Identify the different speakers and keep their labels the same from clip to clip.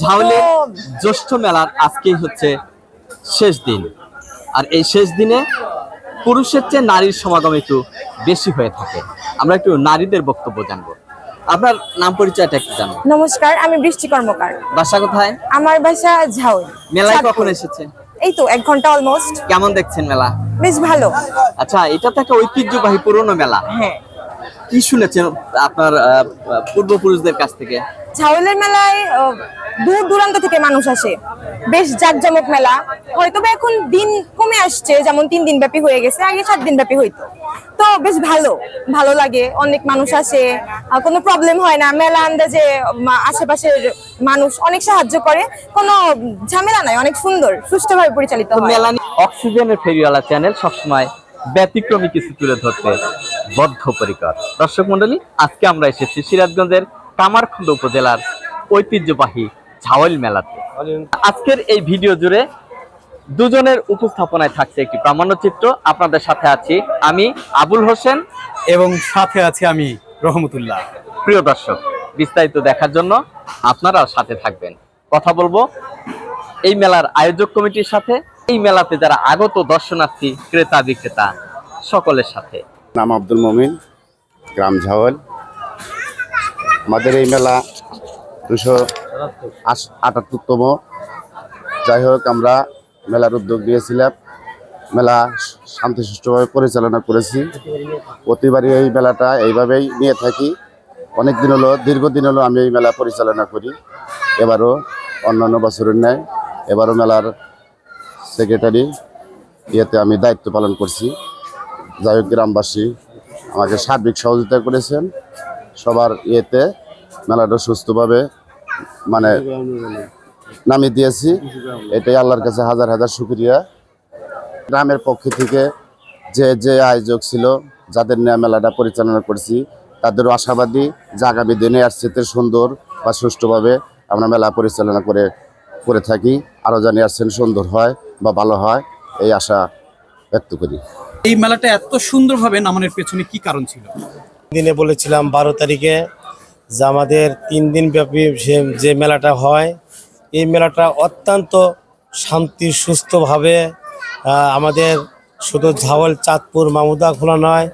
Speaker 1: ঝাউলের জ্যৈষ্ঠ মেলার আজকেই হচ্ছে শেষ দিন। আর এই শেষ দিনে পুরুষের চেয়ে নারীর সমাগম একটু বেশি হয়ে থাকে। আমরা একটু নারীদের বক্তব্য জানব। আপনার নাম পরিচয়টা একটু জানব
Speaker 2: নমস্কার আমি বৃষ্টি কর্মকার।
Speaker 1: বাসা কোথায়?
Speaker 2: আমার বাসা ঝাউল।
Speaker 1: মেলায় কখন এসেছে
Speaker 2: এই তো এক ঘণ্টা অলমোস্ট
Speaker 1: কেমন দেখছেন মেলা?
Speaker 2: বেশ ভালো।
Speaker 1: আচ্ছা এটা তো একটা ঐতিহ্যবাহী পুরনো মেলা।
Speaker 2: হ্যাঁ।
Speaker 1: কি শুনেছেন আপনার পূর্বপুরুষদের কাছ থেকে?
Speaker 2: ঝাউলের মেলায় দূর দূরান্ত থেকে মানুষ আসে। বেশ জাঁকজমক মেলা। হয়তো বা এখন দিন কমে আসছে যেমন তিন দিন ব্যাপী হয়ে গেছে আগে সাত দিন ব্যাপী হইতো। তো বেশ ভালো ভালো লাগে অনেক মানুষ আসে কোনো প্রবলেম হয় না। মেলা আন্দাজে আশেপাশের মানুষ অনেক সাহায্য করে। কোনো ঝামেলা নাই অনেক সুন্দর সুষ্ঠুভাবে পরিচালিত
Speaker 1: মেলা অক্সিজেনের ফেরিওয়ালা চ্যানেল সবসময় ব্যতিক্রমী কিছু তুলে ধরতে বদ্ধপরিকর। দর্শক মন্ডলী আজকে আমরা এসেছি সিরাজগঞ্জের কামারখন্দ উপজেলার ঐতিহ্যবাহী ঝাওয়াল মেলাতে। আজকের এই ভিডিও জুড়ে দুজনের উপস্থাপনায় থাকছে একটি প্রামাণ্যচিত্র আপনাদের সাথে আছি আমি আবুল হোসেন।
Speaker 3: এবং সাথে আছি আমি রহমতুল্লাহ।
Speaker 1: প্রিয় দর্শক বিস্তারিত দেখার জন্য আপনারা সাথে থাকবেন। কথা বলব এই মেলার আয়োজক কমিটির সাথে। এই মেলাতে যারা আগত দর্শনার্থী ক্রেতা বিক্রেতা সকলের সাথে।
Speaker 4: নাম আব্দুল মমিন গ্রাম ঝাওয়াল। আমাদের এই মেলা দুশো আটাত্তরতম। যাই হোক, আমরা মেলার উদ্যোগ নিয়েছিলাম। মেলা শান্তি সুষ্ঠুভাবে পরিচালনা করেছি। প্রতিবারই এই মেলাটা এইভাবেই নিয়ে থাকি। অনেক দিন হলো, দীর্ঘদিন হলো আমি এই মেলা পরিচালনা করি। এবারও অন্যান্য বছরের ন্যায় এবারও মেলার সেক্রেটারি ইয়েতে আমি দায়িত্ব পালন করছি। যাই হোক, গ্রামবাসী আমাকে সার্বিক সহযোগিতা করেছেন। সবার ইয়েতে মেলাটা সুস্থভাবে মানে নামিয়ে দিয়েছি। এটাই আল্লাহর কাছে হাজার হাজার শুক্রিয়া। গ্রামের পক্ষ থেকে যে যে আয়োজক ছিল যাদের নিয়ে মেলাটা পরিচালনা করছি তাদেরও আশাবাদী যে আগামী দিনে আর চেতে সুন্দর বা সুষ্ঠুভাবে আমরা মেলা পরিচালনা করে করে থাকি। আরও জানি আসছেন সুন্দর হয় বা ভালো হয় এই আশা ব্যক্ত করি।
Speaker 3: এই মেলাটা এত সুন্দরভাবে নামানোর পেছনে কি কারণ ছিল?
Speaker 5: দিনে বলেছিলাম বারো তারিখে যে আমাদের তিন দিন ব্যাপী যে- মেলাটা হয়, এই মেলাটা অত্যন্ত শান্তি, সুস্থভাবে আমাদের শুধু ঝাওয়াল চাঁদপুর, মামুদা খোলা নয়,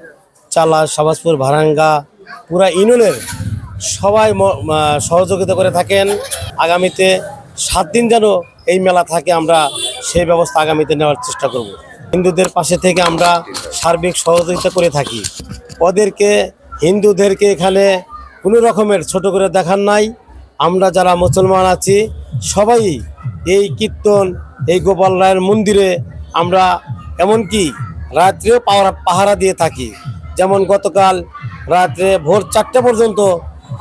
Speaker 5: চালা সাবাজপুর ভারাঙ্গা, পুরা ইউনিয়নের সবাই সহযোগিতা করে থাকেন। আগামীতে সাত দিন যেন এই মেলা থাকে, আমরা সেই ব্যবস্থা আগামীতে নেওয়ার চেষ্টা করব। হিন্দুদের পাশে থেকে আমরা সার্বিক সহযোগিতা করে থাকি। ওদেরকে, হিন্দুদেরকে এখানে কোনো রকমের ছোট করে দেখার নাই। আমরা যারা মুসলমান আছি সবাই এই কীর্তন এই গোপাল রায়ের মন্দিরে আমরা এমনকি রাত্রেও পাহারা পাহারা দিয়ে থাকি। যেমন গতকাল রাত্রে ভোর চারটে পর্যন্ত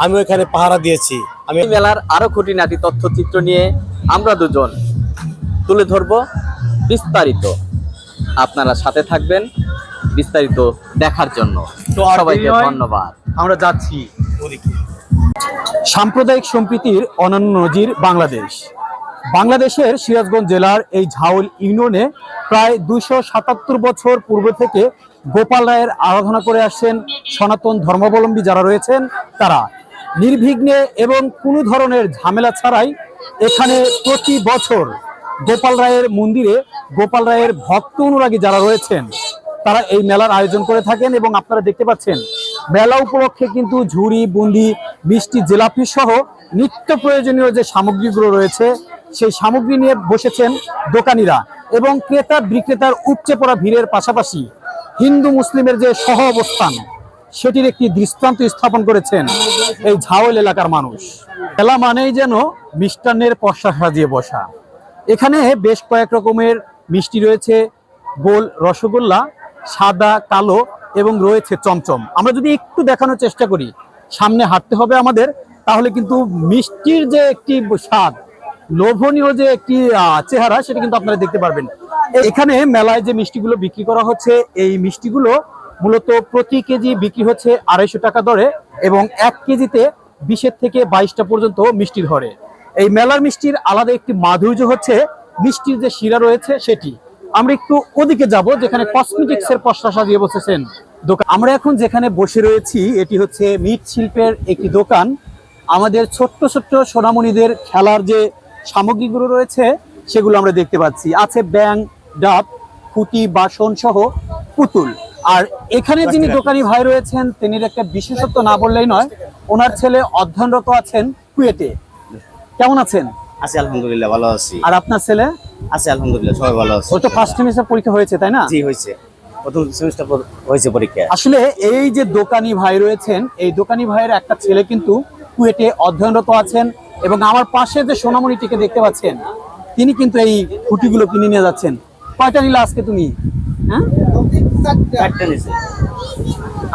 Speaker 5: আমি ওইখানে পাহারা দিয়েছি। আমি
Speaker 1: মেলার আরও খুঁটিনাটি তথ্যচিত্র নিয়ে আমরা দুজন তুলে ধরব বিস্তারিত। আপনারা সাথে থাকবেন বিস্তারিত দেখার জন্য।
Speaker 3: তো আর
Speaker 1: সবাইকে ধন্যবাদ।
Speaker 3: আমরা যাচ্ছি। সাম্প্রদায়িক সম্প্রীতির অনন্য নজির বাংলাদেশ। বাংলাদেশের সিরাজগঞ্জ জেলার এই ঝাউল ইউনিয়নে প্রায় দুইশো সাতাত্তর বছর পূর্ব থেকে গোপাল রায়ের আরাধনা করে আসছেন সনাতন ধর্মাবলম্বী যারা রয়েছেন, তারা। নির্বিঘ্নে এবং কোনো ধরনের ঝামেলা ছাড়াই এখানে প্রতি বছর গোপাল রায়ের মন্দিরে গোপাল রায়ের ভক্ত অনুরাগী যারা রয়েছেন, তারা এই মেলার আয়োজন করে থাকেন এবং আপনারা দেখতে পাচ্ছেন মেলা উপলক্ষে কিন্তু ঝুড়ি, বুন্দি, মিষ্টি, জেলাপি সহ নিত্য প্রয়োজনীয় যে সামগ্রীগুলো রয়েছে, সেই সামগ্রী নিয়ে বসেছেন দোকানিরা এবং ক্রেতা বিক্রেতার উপচে পড়া ভিড়ের পাশাপাশি হিন্দু মুসলিমের যে সহ অবস্থান, সেটির একটি দৃষ্টান্ত স্থাপন করেছেন এই ঝাওয়াল এলাকার মানুষ। মেলা মানেই যেন মিষ্টান্নের পশা সাজিয়ে বসা। এখানে বেশ কয়েক রকমের মিষ্টি রয়েছে, গোল রসগোল্লা, সাদা, কালো এবং রয়েছে চমচম। আমরা যদি একটু দেখানোর চেষ্টা করি, সামনে হাঁটতে হবে আমাদের, তাহলে কিন্তু মিষ্টির যে একটি স্বাদ, লোভনীয় যে একটি চেহারা, সেটা কিন্তু আপনারা দেখতে পারবেন। এখানে মেলায় যে মিষ্টিগুলো বিক্রি করা হচ্ছে, এই মিষ্টিগুলো মূলত প্রতি কেজি বিক্রি হচ্ছে আড়াইশো টাকা দরে এবং এক কেজিতে বিশের থেকে বাইশটা পর্যন্ত মিষ্টির ধরে এই মেলার মিষ্টির আলাদা একটি মাধুর্য হচ্ছে, মিষ্টির যে শিরা রয়েছে সেটি। আমরা একটু ওদিকে যাব, যেখানে কসমেটিক্স এর পশরা সাজিয়ে বসেছেন। দোকান। আমরা এখন যেখানে বসে রয়েছি এটি হচ্ছে মিট শিল্পের একটি দোকান। আমাদের ছোট্ট ছোট্ট সোনামণিদের খেলার যে সামগ্রীগুলো রয়েছে সেগুলো আমরা দেখতে পাচ্ছি। আছে ব্যাং ডাব খুঁটি বাসন সহ পুতুল। আর এখানে যিনি দোকানি ভাই রয়েছেন তিনি একটা বিশেষত্ব না বললেই নয় ওনার ছেলে অধ্যয়নরত আছেন কুয়েটে। কেমন আছেন?
Speaker 6: আছি আলহামদুলিল্লাহ ভালো আছি।
Speaker 3: আর আপনার ছেলে?
Speaker 6: আছি আলহামদুলিল্লাহ সবাই ভালো আছে।
Speaker 3: ও তো ফার্স্ট সেমিস্টার পরীক্ষা হয়েছে তাই না?
Speaker 6: জি হয়েছে। প্রথম সেমিস্টার হয়েছে পরীক্ষা।
Speaker 3: আসলে এই যে দোকানি ভাই রয়েছেন এই দোকানি ভাইয়ের একটা ছেলে কিন্তু কুয়েটে অধ্যয়নরত আছেন এবং আমার পাশে যে সোনামণিটিকে দেখতে পাচ্ছেন তিনি কিন্তু এই খুঁটিগুলো কিনে নিয়ে যাচ্ছেন। কয়টা নিলে আজকে তুমি? হ্যাঁ?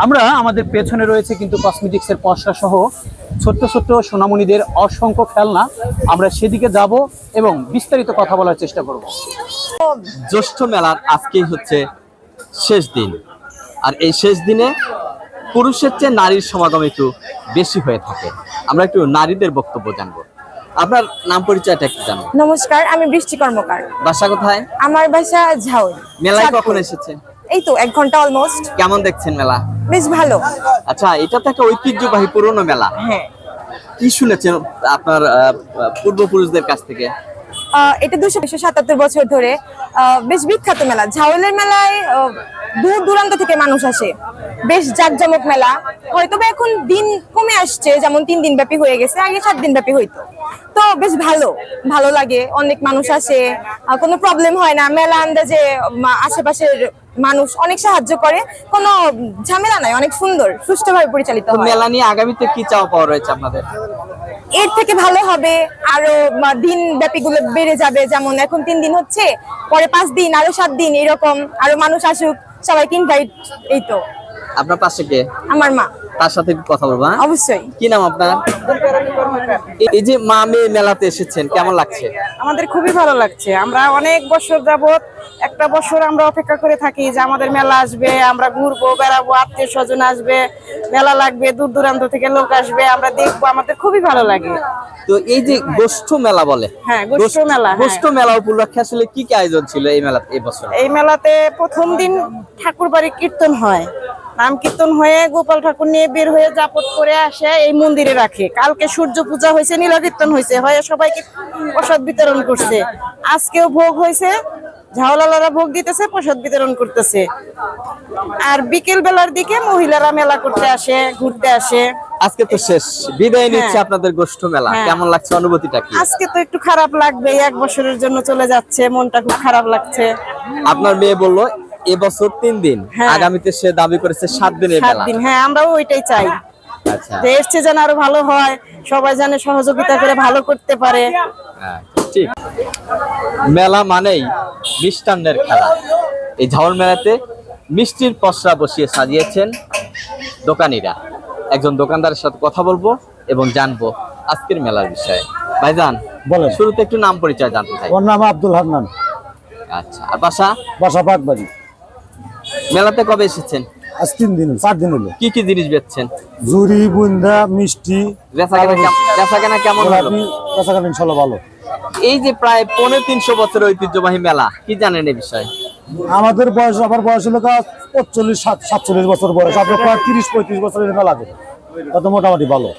Speaker 3: আমরা আমাদের পেছনে রয়েছে কিন্তু কসমেটিক্স এর পশরা সহ ছোট্ট ছোট্ট সোনামণিদের অসংখ্য খেলনা। আমরা সেদিকে যাব এবং বিস্তারিত কথা বলার চেষ্টা করব।
Speaker 1: জ্যৈষ্ঠ মেলার আজকেই হচ্ছে শেষ দিন। আর এই শেষ দিনে পুরুষের চেয়ে নারীর সমাগম একটু বেশি হয়ে থাকে। আমরা একটু নারীদের বক্তব্য জানব। আপনার নাম পরিচয়টা একটু জানব
Speaker 2: নমস্কার আমি বৃষ্টি কর্মকার।
Speaker 1: বাসা কোথায়?
Speaker 2: আমার বাসা ঝাউল
Speaker 1: মেলায়। কখন এসেছেন
Speaker 2: এই তো এক ঘণ্টা অলমোস্ট
Speaker 1: কেমন দেখছেন মেলা?
Speaker 2: বেশ ভালো।
Speaker 1: আচ্ছা এটা তো একটা ঐতিহ্যবাহী পুরনো মেলা।
Speaker 2: হ্যাঁ।
Speaker 1: কি শুনেছেন আপনার পূর্বপুরুষদের কাছ থেকে?
Speaker 2: এটা দুশো দুশো সাতাত্তর বছর ধরে আহ, বেশ বিখ্যাত মেলা। ঝাউলের মেলায় দূর দূরান্ত থেকে মানুষ আসে। বেশ জাঁকজমক মেলা। হয়তো বা এখন দিন কমে আসছে যেমন তিন দিন ব্যাপী হয়ে গেছে আগে সাত দিন ব্যাপী হইতো। তো বেশ ভালো ভালো লাগে। অনেক মানুষ আসে কোনো প্রবলেম হয় না। মেলা আন্দাজে আশেপাশের মানুষ অনেক সাহায্য করে। কোনো ঝামেলা নাই অনেক সুন্দর সুষ্ঠুভাবে পরিচালিত
Speaker 1: মেলা নিয়ে আগামীতে কি চাওয়া পাওয়া রয়েছে আপনাদের?
Speaker 2: এর থেকে ভালো হবে আরও দিন ব্যাপী গুলো বেড়ে যাবে। যেমন এখন তিন দিন হচ্ছে, পরে পাঁচ দিন, আরও সাত দিন, এরকম আরও মানুষ আসুক, সবাইকে ইনভাইট এই তো।
Speaker 1: আপনার পাশে কে?
Speaker 2: আমার মা।
Speaker 1: তার সাথে কথা বলব হ্যাঁ?
Speaker 2: অবশ্যই।
Speaker 1: কি নাম আপনার? এই- যে মা মেয়ে মেলাতে এসেছেন কেমন লাগছে?
Speaker 7: আমাদের খুবই ভালো লাগছে। আমরা অনেক বছর যাবত একটা বছর আমরা অপেক্ষা করে থাকি যে আমাদের মেলা আসবে আমরা ঘুরবো বেড়াবো আত্মীয় স্বজন আসবে মেলা লাগবে দূর দূরান্ত থেকে লোক আসবে আমরা দেখব আমাদের খুবই ভালো লাগে।
Speaker 1: তো এই যে গোষ্ঠ মেলা বলে
Speaker 7: হ্যাঁ, গোষ্ঠ মেলা, হ্যাঁ।
Speaker 1: গোষ্ঠ মেলা উপলক্ষে আসলে কি কি আয়োজন ছিল এই মেলা এই বছর?
Speaker 7: এই মেলাতে প্রথম দিন ঠাকুর বাড়ি কীর্তন হয়। নাম কীর্তন হয়ে গোপাল ঠাকুর নিয়ে বের হয়ে জাপট করে আসে এই মন্দিরে রাখে। কালকে সূর্য পূজা হয়েছে নীলা কীর্তন হয়েছে হয়ে সবাইকে প্রসাদ বিতরণ করছে। আজকেও ভোগ হয়েছে ঝাওলালারা ভোগ দিতেছে প্রসাদ বিতরণ করতেছে। আর বিকেল বেলার দিকে মহিলারা মেলা করতে আসে ঘুরতে আসে।
Speaker 1: আজকে তো শেষ বিদায় নিচ্ছে
Speaker 7: হ্যাঁ।
Speaker 1: আপনাদের গোষ্ঠ মেলা।
Speaker 7: হ্যাঁ।
Speaker 1: কেমন লাগছে অনুভূতিটা কি?
Speaker 7: আজকে তো একটু খারাপ লাগবে এক বছরের জন্য চলে যাচ্ছে মনটা খুব খারাপ লাগছে।
Speaker 1: আপনার মেয়ে বলল এবছর তিন দিন।
Speaker 7: হ্যাঁ।
Speaker 1: আগামীতে সে দাবি করেছে সাত দিনের
Speaker 7: সাত দিন হ্যাঁ আমরাও ওইটাই চাই।
Speaker 1: আচ্ছা।
Speaker 7: এসছে যেন আরও ভালো হয় সবাই যেন সহযোগিতা করে ভালো করতে পারে।
Speaker 1: হ্যাঁ, ঠিক। মেলা মানেই মিষ্টান্নের খেলা। এই ঝাউল মেলাতে মিষ্টির পসরা বসিয়ে সাজিয়েছেন দোকানিরা। একজন দোকানদারের সাথে কথা বলব এবং জানব আজকের মেলার বিষয়ে। ভাইজান
Speaker 8: বলেন।
Speaker 1: শুরুতে একটু নাম পরিচয় জানতে চাই।
Speaker 8: ওর নাম আব্দুল হান্নান।
Speaker 1: আচ্ছা আর বাসা?
Speaker 8: বাসা পাকবাড়ি
Speaker 1: মেলাতে কবে এসেছেন?
Speaker 8: আজ তিন দিন চার দিন হলো।
Speaker 1: কি কি জিনিস বেচছেন?
Speaker 8: জুরি বুন্দা মিষ্টি।
Speaker 1: বেচা কেনা কেম- বেচা কেনা কেমন
Speaker 8: কাছাকাছি ইনশাল্লাহ ভালো।
Speaker 1: এই যে প্রায় পনেরো তিনশো বছরের ঐতিহ্যবাহী মেলা কি জানেন এই বিষয়ে?
Speaker 8: আমাদের বয়স আমার বয়স হলো পঁচল্লিশ সাতচল্লিশ বছর বয়স। আপনার প্রায় তিরিশ পঁয়ত্রিশ বছরের মেলা দেবে তত মোটামুটি ভালো।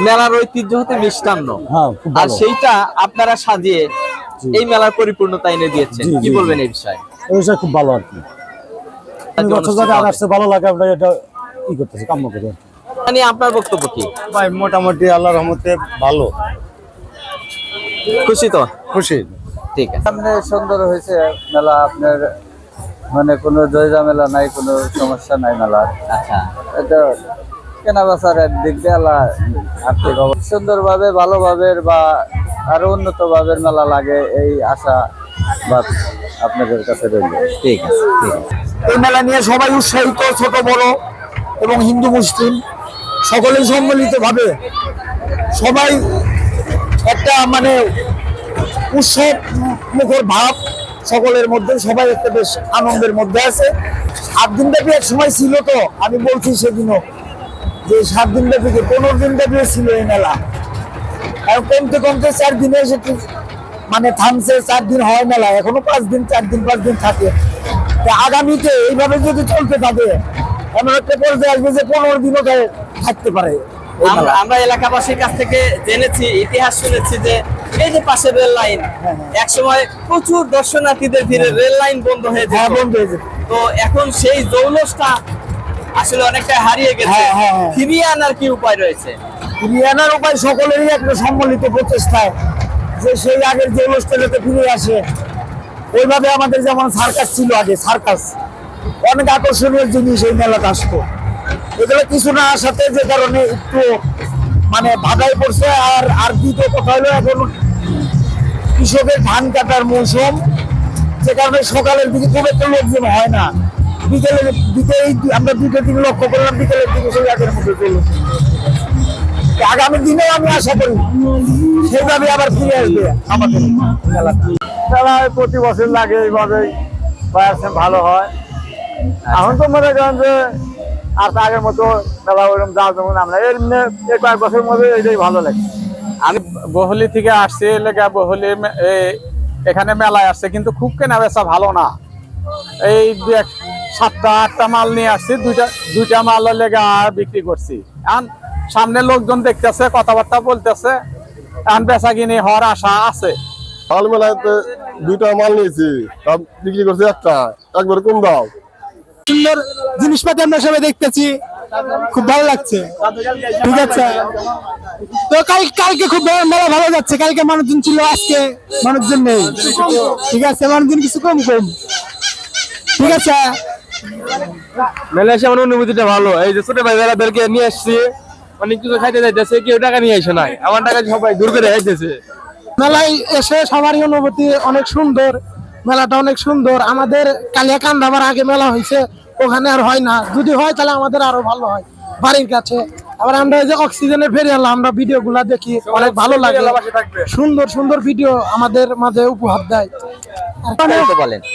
Speaker 1: মেলার ঐতিহ্য হতে মিষ্টান্ন।
Speaker 8: হ্যাঁ
Speaker 1: আর সেইটা আপনারা সাজিয়ে এই মেলার পরিপূর্ণতা এনে দিয়েছেন। কি বলবেন এই বিষয়ে?
Speaker 8: এই বিষয়ে খুব ভালো আর কি। বছর
Speaker 1: অনুষ্ঠিত
Speaker 8: যাতে আর
Speaker 1: হবে।
Speaker 8: আসতে ভালো লাগে আমরা এটা ই করতেছি কাম্য করি। আর কি।
Speaker 1: এটা নিয়ে আপনার বক্তব্য কি?
Speaker 5: ভাই মোটামুটি আল্লাহর রহমতে ভালো।
Speaker 1: খুশি তো?
Speaker 5: খুশি।
Speaker 1: ঠিক আছে।
Speaker 9: সামনে সুন্দর হয়েছে মেলা আপনার মানে কোনো জয়জামেলা নাই কোনো সমস্যা নাই মেলার।
Speaker 1: আচ্ছা।
Speaker 9: এটা কেনা বেচার দিক দিয়ে আল্লাহ আর্থিক অবস্থা। সুন্দরভাবে ভালোভাবে বা আরও উন্নত ভাবে মেলা লাগে এই আশা বা আপনাদের কাছে রইল।
Speaker 1: ঠিক আছে ঠিক আছে।
Speaker 10: এই মেলা নিয়ে সবাই উৎসাহিত, ছোট, বড় এবং হিন্দু, মুসলিম সকলেই সম্মিলিত ভাবে সবাই একটা মানে উৎসব মুখর ভাব সকলের মধ্যে, সবাই একটা বেশ আনন্দের মধ্যে আছে। সাত দিন ব্যাপী এক সময় ছিল তো, আমি বলছি সেদিনও যে সাত দিন ব্যাপী পনেরো দিন ব্যাপী ছিল এই মেলা। আর কমতে কমতে চার দিনে সেটি মানে থামছে চার দিন হয় মেলা, এখনও পাঁচ দিন চার দিন পাঁচ দিন থাকে। আগামীতে এইভাবে যদি চলতে থাকে এমন একটা পর্যায়ে আসবে যে পনেরো দিনও থাকতে পারে।
Speaker 1: আমরা এলাকাবাসীর কাছ থেকে জেনেছি ইতিহাস শুনেছি যে এই যে পাশে রেল লাইন
Speaker 10: হ্যাঁ,
Speaker 1: এক সময় প্রচুর দর্শনার্থীদের ভিড়ে রেল লাইন বন্ধ হয়ে যায়
Speaker 10: বন্ধ হয়ে যেত।
Speaker 1: তো এখন সেই জৌলসটা আসলে অনেকটা হারিয়ে গেছে।
Speaker 10: হ্যাঁ, হ্যাঁ, হ্যাঁ।
Speaker 1: ফিরিয়ে আনার কি উপায় রয়েছে?
Speaker 10: ফিরিয়ে আনার উপায় সকলেরই একটা সম্মিলিত প্রচেষ্টায় যে সেই আগের অনুষ্ঠান যাতে ফিরে আসে। ওইভাবে আমাদের যেমন সার্কাস ছিল আগে সার্কাস অনেক আকর্ষণীয় জিনিস এই মেলাতে আসতো। এগুলো কিছু না আসাতে যে কারণে একটু মানে বাধাই পড়ছে। আর আর দ্বিতীয় কথা হলো এখন কৃষকের ধান কাটার মৌসুম। যে কারণে সকালের দিকে খুব একটা লোকজন হয় না। বিকেলের দিকে আমরা দুটো দিন লক্ষ্য করলাম, বিকেলের দিকে সেই আগের মতো চলুন আগামী দিনে আমি আশা করি সেইভাবে আবার ফিরে আসবে আমাদের মেলাটা। মেলায় প্রতি বছর লাগে এইভাবেই পার্সেন্ট ভালো হয়। এখন তো মনে করেন যে আর আগের মতো মেলা ওরকম যাওয়া যেমন আমরা এর এই কয়েক বছরের মধ্যে এটাই ভালো লাগে
Speaker 3: আমি বহলি থেকে আসছি লেগা বহলি এখানে মেলায় আসছে, কিন্তু খুব কেনা বেচা ভালো না। এই সাতটা, আটটা মাল নিয়ে আসছি, দুইটা দুইটা মাল লেগা বিক্রি করছি। এখন সামনে লোকজন দেখতেছে, কথাবার্তা বলতেছে, এখন বেচা কিনে হওয়ার আশা আছে।
Speaker 11: মাল মেলাতে দুইটা মাল নিয়েছি তা বিক্রি করছি একটা একবার কম দাও।
Speaker 12: সুন্দর জিনিসপাতি আমরা সবাই দেখতেছি খুব ভালো লাগছে। ঠিক আছে? তো কাল কালকে খুব ভালো- মেলা ভালো যাচ্ছে। কালকে মানুষজন ছিল আজকে মানুষজন নেই। ঠিক আছে? মানুষজন কিছু কম কম। ঠিক আছে?
Speaker 11: মেলা এসে আমার অনুভূতিটা ভালো। এই যে ছোট ভাই বেড়াদেরকে নিয়ে আসছি অনেক কিছু খাইতে যাইতেছে কেউ টাকা নিয়ে আসে নাই। আমার টাকা সবাই দূর করে খাইতেছে।
Speaker 12: মেলায় এসে সবারই অনুভূতি অনেক সুন্দর মেলাটা অনেক সুন্দর। আমাদের কালিয়াকান্দ আবার আগে মেলা হয়েছে ওখানে আর হয় না। যদি হয় তাহলে আমাদের আরও ভালো হয় বাড়ির কাছে। আবার আমরা এই যে অক্সিজেনে ফেরে এলাম আমরা ভিডিও গুলা দেখি অনেক ভালো লাগে। সুন্দর সুন্দর ভিডিও আমাদের মাঝে উপহার দেয়।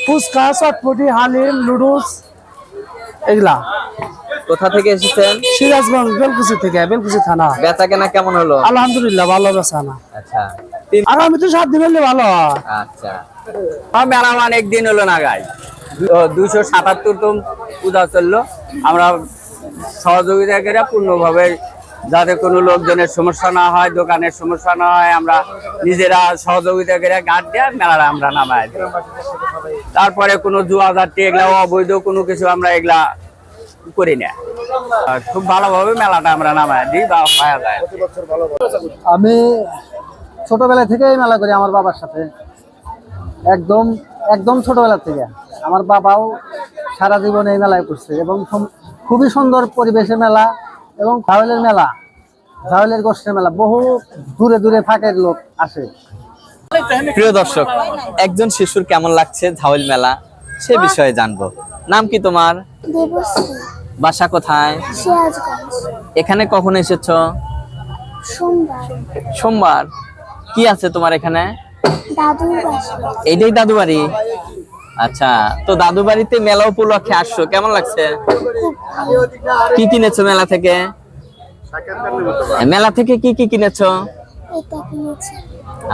Speaker 12: ফুচকা চটপটি হালিম লুডুস এগুলা।
Speaker 1: কোথা থেকে এসেছেন?
Speaker 12: সিরাজগঞ্জ বেলকুচি থেকে বেলকুচি থানা।
Speaker 1: বেচা কেনা কেমন হলো?
Speaker 12: আলহামদুলিল্লাহ ভালো বেচা না
Speaker 1: আচ্ছা।
Speaker 12: আগামী তো সাত দিন হলে ভালো
Speaker 1: আচ্ছা। মেলা অনেক দিন হলো না গাই। দুশো সাতাত্তর তম পূজা চলল। আমরা সহযোগিতা করে পূর্ণভাবে যাতে কোনো লোকজনের সমস্যা না হয় দোকানের সমস্যা না হয় আমরা নিজেরা সহযোগিতা করে গাছ দিয়ে মেলাটা আমরা নামাই দিই। তারপরে কোনো জুয়া যাত্রী এগুলা অবৈধ কোনো কিছু আমরা এগুলা করি না। খুব ভালোভাবে মেলাটা আমরা নামাই দিই বা পাওয়া যায়
Speaker 10: আমি ছোটবেলা থেকেই মেলা করি আমার বাবার সাথে। একদম একদম ছোটবেলা থেকে। আমার বাবাও সারা জীবন এই মেলায় করছে এবং খুবই সুন্দর পরিবেশে মেলা এবং ঝাউলের মেলা ঝাউলের গোষ্ঠীর মেলা বহু দূরে দূরে ফাঁকের লোক আসে।
Speaker 1: প্রিয় দর্শক একজন শিশুর কেমন লাগছে ঝাউল মেলা সে বিষয়ে জানব। নাম কি তোমার? বাসা কোথায়? এখানে কখন এসেছ?
Speaker 13: সোমবার।
Speaker 1: সোমবার। কি আছে তোমার এখানে? এইটাই দাদু বাড়ি? আচ্ছা তো দাদু বাড়িতে মেলা উপলক্ষে আসছো কেমন লাগছে? কি কিনেছো মেলা থেকে? মেলা থেকে কি কি কিনেছো?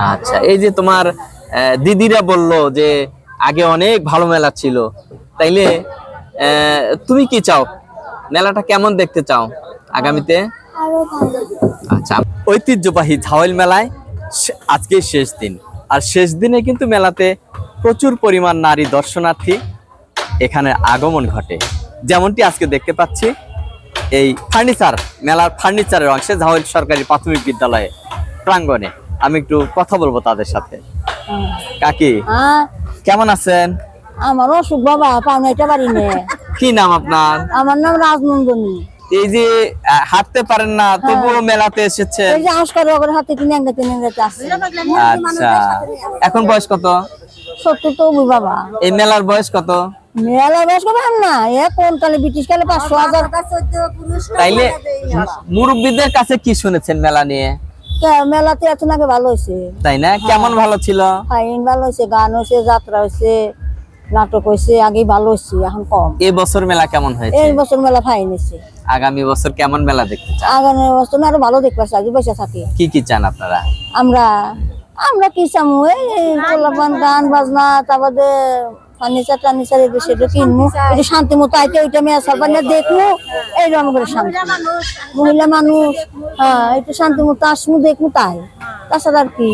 Speaker 1: আচ্ছা এই যে তোমার দিদিরা বলল যে আগে অনেক ভালো মেলা ছিল। তাইলে আহ, তুমি কি চাও? মেলাটা কেমন দেখতে চাও আগামীতে? আচ্ছা ঐতিহ্যবাহী ঝাওয়াল মেলায় আজকে শেষ দিন। আর শেষ দিনে কিন্তু মেলাতে প্রচুর পরিমাণ নারী দর্শনার্থী এখানে আগমন ঘটে। যেমনটি আজকে দেখতে পাচ্ছি এই ফার্নিচার মেলার ফার্নিচারের অংশে ঝাওয়াল সরকারি প্রাথমিক বিদ্যালয়ে প্রাঙ্গণে। আমি একটু কথা বলব তাদের সাথে। কাকি কেমন আছেন?
Speaker 7: আমার অসুখ বাবা
Speaker 1: কি নাম আপনার?
Speaker 7: আমার নাম রাজনন্দিনী।
Speaker 1: এই যে হাঁটতে পারেন না তবুও মেলাতে
Speaker 7: আসছে।
Speaker 1: আচ্ছা। এখন বয়স কত?
Speaker 7: সত্যি তো বাবা।
Speaker 1: এই মেলার বয়স কত?
Speaker 7: না এ কোন কালে ব্রিটিশ কালে পাঁচশো হাজার।
Speaker 1: তাইলে মুরব্বীদের কাছে কি শুনেছেন মেলা নিয়ে?
Speaker 7: মেলাতে এত নাকি ভালো হয়েছে?
Speaker 1: তাই না? কেমন ভালো ছিল?
Speaker 7: ফাইন ভালো হয়েছে গান হয়েছে যাত্রা হয়েছে। নাটক হয়েছে আগে ভালো হয়েছে এখন কম।
Speaker 1: এই বছর মেলা কেমন হয়েছে?
Speaker 7: এই বছর মেলা ফাইন হয়েছে।
Speaker 1: আগামী বছর কেমন মেলা দেখতে চান?
Speaker 7: আগামী বছর আরও ভালো দেখতে চাই বেঁচে থাকি।
Speaker 1: কি কি চান আপনারা?
Speaker 7: আমরা আমরা কি চামু? এই পোলাপান গান বাজনা তারপরে
Speaker 13: ফার্নিচার টার্নিচার এগুলো সেটা কিনবো একটু শান্তি মতো আইতে ওইটা মেয়ে সরবার না দেখব এইরকম করে শান্তি। মহিলা মানুষ। হ্যাঁ একটু শান্তি মতো আসব দেখব তাই। তাছাড়া আর কি।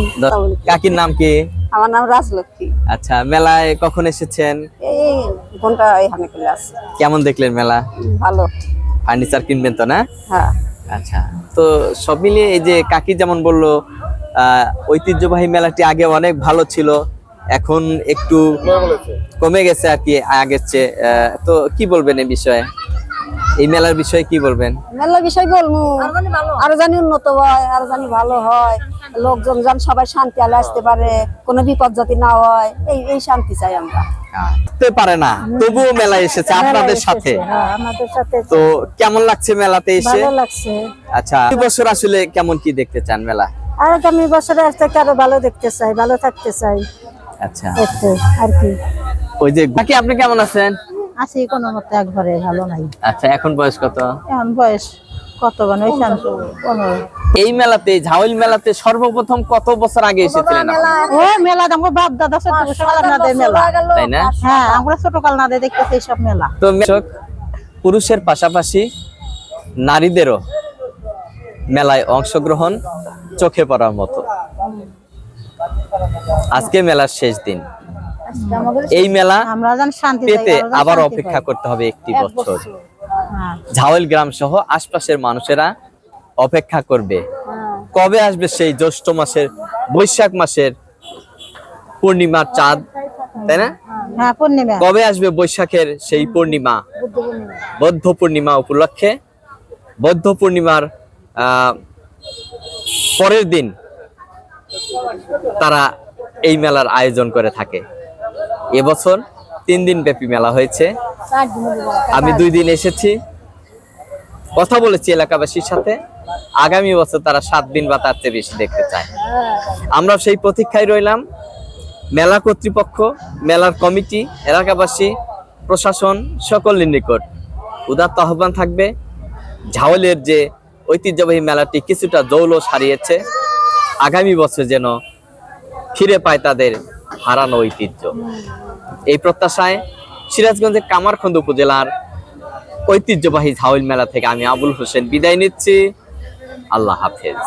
Speaker 1: কাকির নাম কি?
Speaker 13: আমার নাম রাজলক্ষ্মী।
Speaker 1: আচ্ছা মেলায় কখন এসেছেন?
Speaker 13: এই ঘণ্টা এখানে আসছে।
Speaker 1: কেমন দেখলেন মেলা?
Speaker 13: ভালো।
Speaker 1: ফার্নিচার কিনবেন তো না?
Speaker 13: হ্যাঁ।
Speaker 1: আচ্ছা তো সব মিলিয়ে এই যে কাকি যেমন বলল আহ, ঐতিহ্যবাহী মেলাটি আগে অনেক ভালো ছিল এখন একটু কমে গেছে আর কি আগের চেয়ে আহ, তো কি বলবেন এই বিষয়ে? এই মেলার বিষয়ে কি বলবেন?
Speaker 13: মেলা বিষয় বলব আরও জানি উন্নত হয় আরও জানি ভালো হয়। লোকজন যেন সবাই শান্তি আলে আসতে পারে কোনো বিপদ যাতে না হয় এই এই শান্তি চাই আমরা।
Speaker 1: আসতে পারে না তবুও মেলায় এসেছে আপনাদের সাথে।
Speaker 13: হ্যাঁ, সাথে।
Speaker 1: তো কেমন লাগছে মেলাতে এসে?
Speaker 13: ভালো লাগছে।
Speaker 1: আচ্ছা এই বছর আসলে কেমন কি দেখতে চান মেলা?
Speaker 13: আর আগামী বছরে থেকে আরও ভালো দেখতে চাই ভালো থাকতে চাই।
Speaker 1: আচ্ছা।
Speaker 13: একটু আর কি।
Speaker 1: ওই যে কাকি আপনি কেমন আছেন?
Speaker 13: আছি কোনো মতে একবারে ভালো নাই।
Speaker 1: আচ্ছা এখন বয়স কত?
Speaker 13: এখন বয়স কত বান ওই
Speaker 1: এই মেলাতে ঝাউল মেলাতে সর্বপ্রথম কত বছর আগে এসেছিলেন
Speaker 13: ও মেলা আমার বাপ দাদা ছোট সকাল না দেয় মেলা।
Speaker 1: তাই না?
Speaker 13: হ্যাঁ আমরা ছোট কাল না দেয় দেখতেছি এইসব মেলা।
Speaker 1: তো পুরুষের পাশাপাশি নারীদেরও মেলায় অংশগ্রহণ চোখে পড়ার মতো। আজকে মেলার শেষ দিন। এই মেলা
Speaker 13: শান্তি
Speaker 1: পেতে আবার অপেক্ষা করতে হবে একটি বছর।
Speaker 13: হ্যাঁ,
Speaker 1: গ্রাম সহ আশপাশের মানুষেরা অপেক্ষা করবে।
Speaker 13: হ্যাঁ।
Speaker 1: কবে আসবে সেই জ্যৈষ্ঠ মাসের বৈশাখ মাসের পূর্ণিমার চাঁদ তাই না?
Speaker 13: হ্যাঁ পূর্ণিমা।
Speaker 1: কবে আসবে বৈশাখের সেই পূর্ণিমা। বৌদ্ধ পূর্ণিমা উপলক্ষে। বৌদ্ধ পূর্ণিমার আহ, পরের দিন তারা এই মেলার আয়োজন করে থাকে। এবছর তিন দিন ব্যাপী মেলা হয়েছে। আমি দুই দিন এসেছি। কথা বলেছি এলাকাবাসীর সাথে। আগামী বছর তারা সাত দিন বা তার চেয়ে বেশি দেখতে চায়। আমরা সেই প্রতীক্ষায় রইলাম। মেলা কর্তৃপক্ষ, মেলার কমিটি, এলাকাবাসী, প্রশাসন সকলের নিকট উদাত্ত আহ্বান থাকবে। ঝাউলের যে ঐতিহ্যবাহী মেলাটি কিছুটা জৌলস হারিয়েছে। আগামী বছর যেন ফিরে পায় তাদের হারানো ঐতিহ্য। এই প্রত্যাশায় সিরাজগঞ্জের কামারখন্দ উপজেলার ঐতিহ্যবাহী ঝাউল মেলা থেকে আমি আবুল হোসেন বিদায় নিচ্ছি। আল্লাহ হাফেজ।